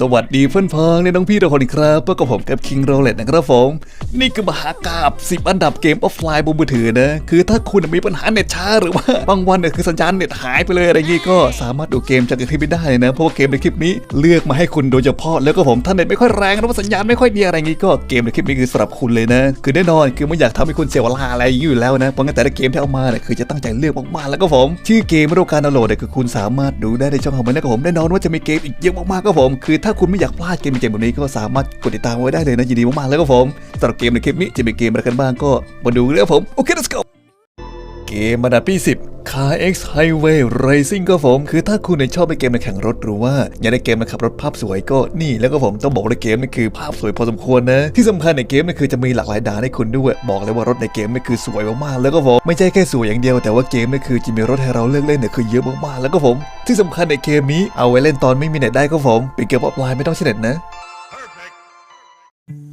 สวัสดีเพื่อนพ้องและน้องพี่ทุกคนครับพบกับผมกับ King r o l e t นะครับผม นี่คือมหากราบ10 อันดับเกมออฟไลน์บนมือถือนะ คือถ้าคุณมีปัญหาเน็ตช้าหรือว่า บางวันเนี่ยคือสัญญาณเน็ตหายไปเลยอะไรอย่างงี้ก็สามารถดูเกมจากคลิปนี้ได้นะ เพราะว่าเกมในคลิปนี้เลือกมาให้คุณโดยเฉพาะแล้วก็ผมถ้าเน็ตไม่ค่อยแรงหรือว่าสัญญาณไม่ค่อยดีอะไรอย่างงี้ก็เกมในคลิปนี้คือสำหรับคุณเลยนะ คือแน่นอนคือไม่อยากทำให้คุณเสียเวลาอะไรอย่างงี้อยู่แล้วนะเพราะงั้นแต่ละเกมที่เอามาเนี่ยคือจะตั้งใจเลือกมากๆแล้วก็ผมชื่อเกมไม่รู้การดาวน์โหลดเนี่ยคือคุณสามารถดูได้ในช่องของมันนะครับผมแน่นอนว่าจะมีเกมอีกเยอะมากๆก็ผมคือถ้าคุณไม่อยากพลาดเกมเกมแบบนี้ก็สามารถกดติดตามไว้ได้เลยนะยินดีมากๆแล้วก็ผมสำหรับเกมในคลิปนี้จะเป็นเกมอะไรกันบ้างก็มาดูเลยครับผมโอเค let's go เกมระดับที่10 Car X Highway Racing ก็ผม คือถ้าคุณชอบในเกมในแข่งรถหรือว่าอยากได้เกมมาขับรถภาพสวยก็นี่แล้วก็ผมต้องบอกว่าเกมนี่คือภาพสวยพอสมควรนะ ที่สำคัญในเกมนี่คือจะมีหลากหลายด่านให้คุณด้วย บอกเลยว่ารถในเกมนี่คือสวยมากๆแล้วก็ผมไม่ใช่แค่สวยอย่างเดียวแต่ว่าเกมนี่คือจะมีรถให้เราเลือกเล่นเนี่ยคือเยอะมากๆแล้วก็ผม ที่สำคัญในเกมนี้เอาไว้เล่นตอนไม่มีเน็ตได้ก็ผมเป็นเกมออฟไลน์ไม่ต้องใช้เน็ตนะ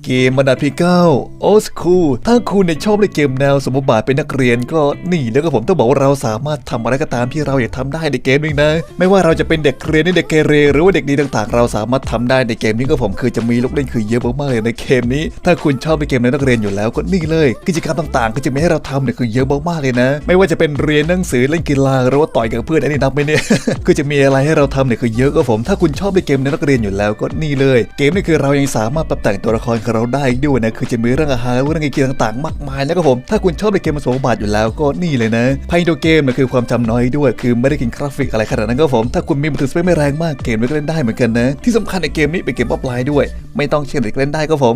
เกมมนดับที่9 Old School ถ้าคุณเนี่ยชอบเล่นเกมแนวสมมติบาทเป็นนักเรียนก็นี่แล้วก็ผมต้องบอกว่าเราสามารถทำอะไรก็ตามที่เราอยากทำได้ในเกมนี้นะ ไม่ว่าเราจะเป็นเด็กเรียนหรือเด็กเกเรหรือว่าเด็กดีต่างๆ เราสามารถทำได้ในเกมนี้ก็ผมคือจะมีลูกเล่นคือเยอะมากๆเลยในเกมนี้ ถ้าคุณชอบในเกมในนักเรียนอยู่แล้วก็นี่เลย กิจกรรมต่างๆ ก็จะมีให้เราทำเนี่ยคือเยอะมากๆเลยนะ ไม่ว่าจะเป็นเรียนหนังสือเล่นกีฬาหรือว่าต่อยกับเพื่อนอันนี้นับไหมเนี่ยคือจะมีอะไรให้เราทำเนี่ยคือเยอะก็ผม ถ้าคุณชอบในเกมในนักเรียนอยู่แล้วก็นี่เลย เกมนี่คือเรายังสามารถปรับแต่งตัวละครเราได้อีกด้วยนะคือจะมีเรื่องอาหารเรื่องกีฬาต่างๆ มากมายนะครับผมถ้าคุณชอบในเกมมาสมบาทอยู่แล้วก็นี่เลยนะภายในตัวเกมนะคือความจำน้อยด้วย คือไม่ได้กินกราฟิกอะไรขนาดนั้นก็ผมถ้าคุณมีมือถือสเปคไม่แรงมากเกมนี้ก็เล่นได้เหมือนกันนะที่สำคัญในเกมนี้เป็นเกมออฟไลน์ด้วย ไม่ต้องเชื่อเด็กเล่นได้ก็ผม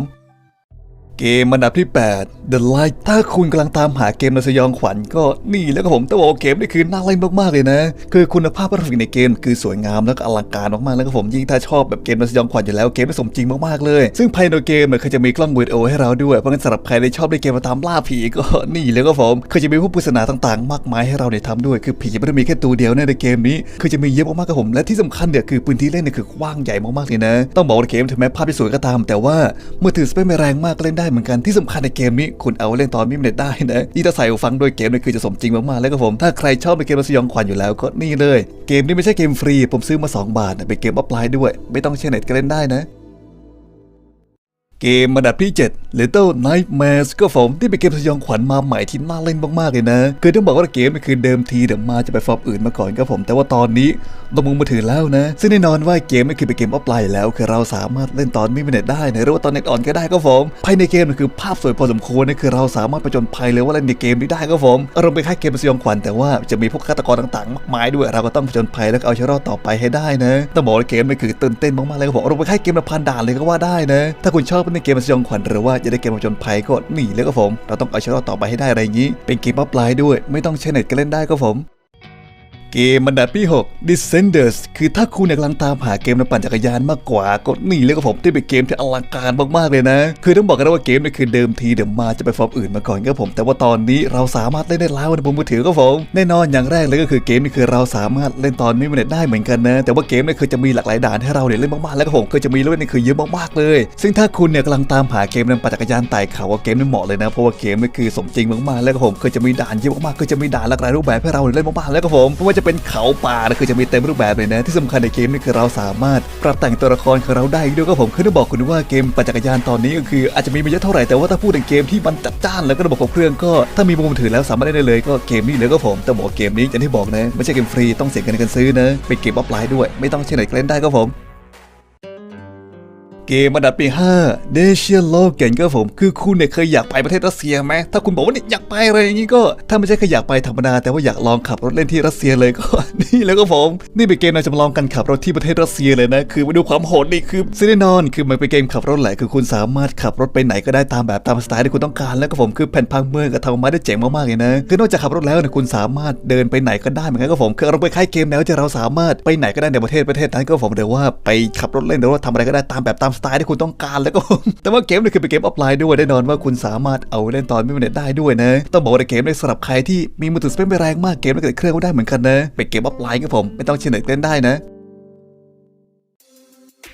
เกมอันดับที่ 8 The Light ถ้าคุณกำลังตามหาเกมในสยองขวัญก็นี่แล้วก็ผมต้องบอกว่าเกมนี่คือน่าเล่นมากๆเลยนะ คือคุณภาพกราฟิกในเกมคือสวยงามแล้วก็อลังการมากๆแล้วก็ผมยิ่งถ้าชอบแบบเกมในสยองขวัญอยู่แล้วเกมนี่สมจริงมากๆเลย ซึ่งภายในเกมเนี่ยเขาจะมีกล้องวิดีโอให้เราด้วย เพราะงั้นสำหรับใครที่ชอบเล่นเกมมาตามล่าผีก็นี่แล้วก็ผมคือจะมีผู้ปริศนาต่างๆ มากมายให้เราได้ทำด้วย คือผีจะไม่ได้มีแค่ตัวเดียวนในเกมนี้คือจะมีเยอะมากๆกับผม และที่สำคัญเนี่ยคือพื้นที่เล่นเนี่ยคือกว้างใหญ่มากๆเลยนะ ต้องบอกว่าเกมถึงแม้ภาพจะสวยก็ตาม แต่ว่ามือถือสเปคไม่แรงมากก็เล่นได้เหมือนกันที่สำคัญในเกมนี้คุณเอาเล่นตอนมิมเน็ตได้นะนี่ถ้าใส่หูฟังด้วยเกมนี่คือจะสมจริงมากๆแล้วก็ผมถ้าใครชอบในเกมสยองขวัญอยู่แล้วก็นี่เลย เกมนี้ไม่ใช่เกมฟรี ผมซื้อมา 2 บาทเป็นเกมออฟไลน์ด้วย ไม่ต้องใช้เน็ตก็เล่นได้นะ เกมอันดับที่ 7 Little Nightmares ก็ผมที่เป็นเกมสยองขวัญมาใหม่ที่น่าเล่นมากๆเลยนะ คือต้องบอกว่าเกมมันคือเดิมทีเดี๋ยวมาจะไปฟอร์มอื่นมาก่อนก็ผม แต่ว่าตอนนี้ลงมือมาถือแล้วนะ ซึ่งแน่นอนว่าเกมไม่คือเป็นเกมออฟไลน์แล้วคือเราสามารถเล่นตอนม่มีเน็ตได้นะหรือว่าตอนเน็ตอ่อนก็ได้ก็ผม ภายในเกมมันคือภาพสวยพอสมควรนะคือเราสามารถประจนภัยเลยว่าเล่นในเกมนี้ได้ก็ผมอารมณ์ไปคล้ายเกมสยองขวัญแต่ว่าจะมีพวกฆาตกรต่างๆ มากมายด้วยเราก็ต้องประจนภัยแล้วก็เอาชีวิตรอดต่อไปให้ได้นะต้องบอกว่าเกมมันคือตื่นเต้นมากๆเลยครับผมอารมณ์ไปคล้ายเกมละพันด่านเลยก็ว่าได้นะถ้าคุณชอบอบในเกมสยองขวัญหรือว่าจะได้เกมผจญภัยก็หนีเลยก็ผม เราต้องเอาชนะต่อไปให้ได้อะไรอย่างนี้ เป็นเกมออฟไลน์ด้วย ไม่ต้องใช้เน็ตก็เล่นได้ก็ผม เกมอันดับที่6 Descenders คือถ้าคุณกำลังตามหาเกมในปั่นจักรยานมากกว่า ก็นี่เลยกับผมที่เป็นเกมที่อลังการมากๆเลยนะ คือต้องบอกกันว่าเกมนี่คือเดิมทีเดี๋ยวมาจะไปฟอร์มอื่นมาก่อนครับผม แต่ว่าตอนนี้เราสามารถเล่นได้แล้วในบนมือถือครับผมแน่นอนอย่างแรกเลยก็คือเกมนี่คือเราสามารถเล่นตอนไม่มีเน็ตได้เหมือนกันนะ แต่ว่าเกมนี่คือจะมีหลากหลายด่านให้เราเนี่ยเล่นมากๆแล้วก็ผมคือจะมีเล่นนี่คือเยอะมากๆเลย ซึ่งถ้าคุณเนี่ยกำลังตามหาเกมในปั่นจักรยานไต่เขาว่าเกมนี่เหมาะเลยนะเพราะว่าเกมนี่คือสมจริงมากๆแล้วก็ผมคือจะมีด่านเยอะมากๆคือจะมีด่านหลากหลายรูปแบบให้เราเล่นมากๆแล้วก็ผมไม่ว่าจะเป็นเขาป่านะคือจะมีเต็มรูปแบบเลยนะ ที่สำคัญในเกมนี่คือเราสามารถปรับแต่งตัวละครของเราได้ด้วยก็ผมคือต้บอกคุณว่าเกมปั่นจักรยานตอนนี้ก็คืออาจจะมีไม่เยอะเท่าไหร่แต่ว่าถ้าพูดถึงเกมที่มันจัดจ้านแล้วก็ระบบของเครื่องก็ถ้ามีมือถือแล้วสามารถเล่นได้เลยก็เกมนี้เลยก็ผมแต่บอกเกมนี้อย่างที่บอกนะไม่ใช่เกมฟรีต้องเสียเงินกันซื้อนะเป็นเกมออฟไลน์ด้วย ไม่ต้องใช้เน็ตก็เล่นได้ก็ผม เกมอันดับที่5เดเชียโลเกนก็ผม คือคุณเนี่ยเคยอยากไปประเทศรัสเซียไหมถ้าคุณบอกว่าเนี่ยอยากไปอะไรอย่างนี้ก็ ถ้าไม่ใช่แค่อยากไปธรรมดา แต่ว่าอยากลองขับรถเล่นที่รัสเซียเลยก็ นี่แล้วก็ผม นี่เป็นเกมเราจะมาลองกันขับรถที่ประเทศรัสเซียเลยนะ คือมาดูความโหดนี่คือซีแน่นอน คือมันเป็นเกมขับรถแหละคือคุณสามารถขับรถไปไหนก็ได้ตามแบบตามสไตล์ที่คุณต้องการแล้วก็ผมคือแผ่นพังเมืองกับทำมาได้เจ๋งมากๆเลยนะคือนอกจากขับรถแล้วเนี่ยคุณสามารถเดินไปไหนก็ได้เหมือนกันก็ผมคือเราไปคล้ายเกมแล้วจะเราสามารถไปไหนก็ได้ในประเทศประเทศนั้นก็ผมหรือว่าไปขับรถเล่นหรือว่าทำอะไรก็ได้ตามแบบตามสไตล์ที่คุณต้องการแล้วก็ แต่ว่าเกมนี่คือเป็นเกมออฟไลน์ด้วยแน่นอนว่าคุณสามารถเอาเล่นตอนไม่มีเน็ตได้ด้วยนะ ต้องบอกว่าเกมในสำหรับใครที่มีมือถือสเปคไม่แรงมากเกมนี่เกิดเครื่องก็ได้เหมือนกันนะเป็นเกมออฟไลน์ครับผมไม่ต้องใช้เน็ตเล่นได้นะ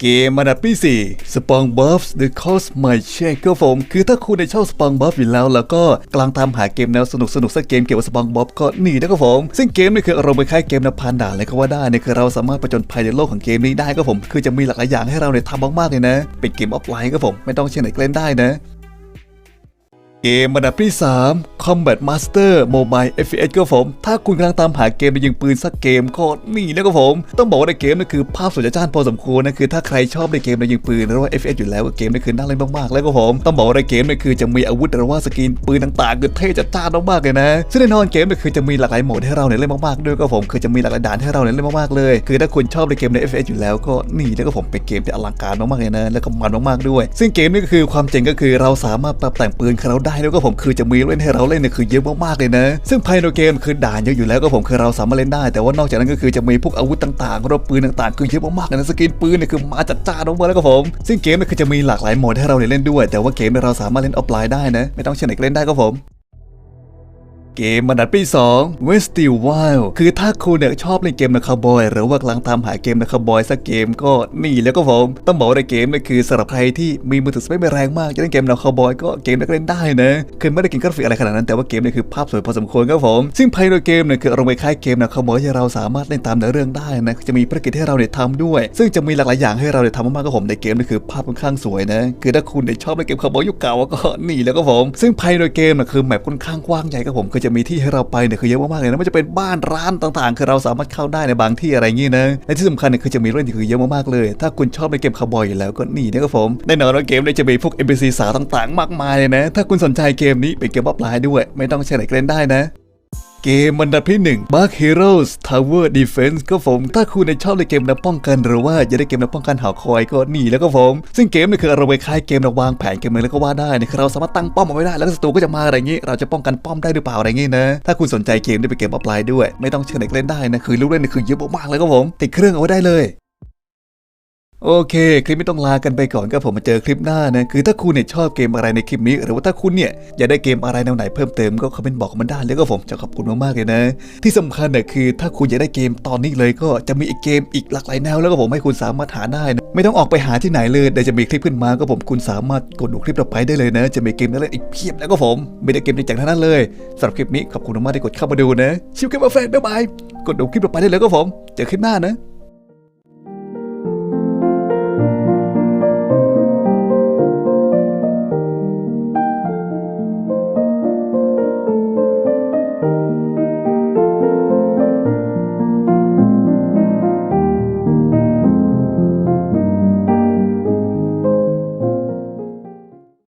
เกมอันดับที่4 Spong Buffs The Cost My Check ครับผม คือถ้าคุณในชอบ Spong Buff อยู่แล้ว แล้วก็กำลังตามหาเกมแนวสนุกสนุกสักเกมเกี่ยวกับ Spong Buff ก็นี่นะครับผม ซึ่งเกมนี่คืออารมณ์คล้ายเกมนับพันด่านเลยก็ว่าได้เนี่ยคือเราสามารถประจนภัยในโลกของเกมนี้ได้ครับผม คือจะมีหลากหลายอย่างให้เราเนี่ยทำมากๆเลยนะ เป็นเกมออฟไลน์ครับผม ไม่ต้องเชื่อไหนเล่นได้นะ เกมอันดับที่ 3 Combat Master Mobile FPS ก็ผม ถ้าคุณกำลังตามหาเกมไปยิงปืนสักเกมก็นี่นะครับผม ต้องบอกว่าในเกมนี่คือภาพสวยจ้านพอสมควรนะคือถ้าใครชอบในเกมในยิงปืนหรือว่า FPS อยู่แล้วก็เกมนี่คือน่าเล่นมากๆแล้วก็ผมต้องบอกว่าในเกมนี่คือจะมีอาวุธหรือว่าสกินปืนต่างๆคือเท่จัดจ้านมากๆเลยนะซึ่งแน่นอนเกมนี่คือจะมีหลากหลายโหมดให้เราเนี่ยเล่นมากๆด้วยก็ผมคือจะมีหลากหลายด่านให้เราเนี่ยเล่นมากๆเลย คือถ้าคุณชอบในเกมใน FPS อยู่แล้วก็นี่แล้วก็ผมเป็นเกมที่อลังการมากๆเลยนะแล้วก็มันมากๆด้วย ซึ่งเกมนี่ก็คือความเจ๋งก็คือเราสามารถปรับแต่งปืนของเราได้แล้วก็ผมคือจะมีเล่นให้เราเล่นเนี่ยคือเยอะมากๆเลยนะ ซึ่งภายในเกมคือด่านเยอะอยู่แล้วก็ผมคือเราสามารถเล่นได้ แต่ว่านอกจากนั้นก็คือจะมีพวกอาวุธต่างๆรถปืนต่างๆ คือเยอะมากๆเลยนะสกินปืนเนี่ยคือมาจัดจ้านมากแล้วก็ผม ซึ่งเกมเนี่ยคือจะมีหลากหลายโหมดให้เราเนี่ยเล่นด้วย แต่ว่าเกมเนี่ยเราสามารถเล่นออฟไลน์ได้นะ ไม่ต้องเชื่อไหนก็เล่นได้ก็ผม เกมอันดับที่2 West Steel Wild คือถ้าคุณเนี่ยชอบเล่นเกมนะคาร์บอย หรือว่ากำลังตามหาเกมนะคาร์บอยสักเกมก็นี่แล้วก็ผมต้องบอกว่าในเกมนี่คือสำหรับใครที่มีมือถือสเปคไม่แรงมากจะเล่นเกมนวคาร์บอยก็เกมนี้ก็เล่นได้นะคือไม่ได้กินกราฟิกอะไรขนาดนั้นแต่ว่าเกมนี่คือภาพสวยพอสมควรครับผมซึ่งภายในเกมเนี่ยคืออารมณ์คล้ายเกมนวคาร์บอยที่เราสามารถเล่นตามเนื้อเรื่องได้นะจะมีภารกิจให้เราเนี่ยทำด้วย ซึ่งจะมีหลากหลายอย่างให้เราเนี่ยทำมากๆครับผมในเกมนี่คือภาพค่อนข้างสวยนะคือถ้าคุณเนี่ยชอบเล่นเกมคาร์บอยยุคเก่าก็นี่แล้วก็ผมซึ่งภายในเกมนี่คือแมปค่อนข้างกว้างใหญ่ครับผมคือจะมีที่ให้เราไปเนี่ยคือเยอะมากๆเลยนะไม่จะเป็นบ้านร้านต่างๆ คือเราสามารถเข้าได้ในบางที่อะไรอย่างนี้นะและที่สำคัญเนี่ยคือจะมีเรื่องที่คือเยอะมากๆเลย ถ้าคุณชอบในเกมคาร์บอยอยู่แล้วก็นี่นะครับผมแน่นอนว่าเกมเนี่ยจะมีพวก NPC สาวต่างๆ มากมายเลยนะ ถ้าคุณสนใจเกมนี้เป็นเกมออฟไลน์ด้วย ไม่ต้องใช้ไหนก็เล่นได้นะ เกมอันดับที่1 Dark Heroes Tower Defense ก็ผมถ้าคุณในชอบในเกมแนวป้องกันหรือว่าอยากได้เกมแนวป้องกันหาคอยก็นี่แล้วก็ผม ซึ่งเกมนี่คืออารมณ์คล้ายเกมระววางแผนเกมเลยแล้วก็ว่าได้นะครับเราสามารถตั้งป้อมเอาไว้ได้แล้วศัตรูก็จะมาอะไรอย่างนี้ เราจะป้องกันป้อมได้หรือเปล่าอะไรอย่างนี้นะ ถ้าคุณสนใจเกมได้ไปเกมออฟไลน์ด้วย ไม่ต้องเชิญเด็กเล่นได้นะคือลูกเล่นนี่คือเยอะมากๆเลยก็ผมติดเครื่องเอาไว้ได้เลย โอเค คลิปนี้ต้องลากันไปก่อนก็ผมมาเจอคลิปหน้านะ คือถ้าคุณเนี่ยชอบเกมอะไรในคลิปนี้ หรือว่าถ้าคุณเนี่ยอยากได้เกมอะไรแนวไหนเพิ่มเติมก็คอมเมนต์บอกมาได้แล้วก็ผมจะขอบคุณมากๆเลยนะ ที่สำคัญเนี่ยคือถ้าคุณอยากได้เกมตอนนี้เลยก็จะมีอีกเกมอีกหลากหลายแนวแล้วก็ผมให้คุณสามารถหาได้นะไม่ต้องออกไปหาที่ไหนเลยเดี๋ยวจะมีคลิปขึ้นมาก็ผมคุณสามารถกดดูคลิปต่อไปได้เลยนะ จะมีเกมนั้นอีกเพียบแล้วก็ผมไม่ได้เกมจริงๆทั้งนั้นเลยสำหรับคลิปนี้ขอบคุณมากๆที่กดเข้ามาดูนะชิวเกมมาแฟนบ๊ายบายกดดูคลิปต่อไปได้เลยก็ผมเจอคลิปหน้านะ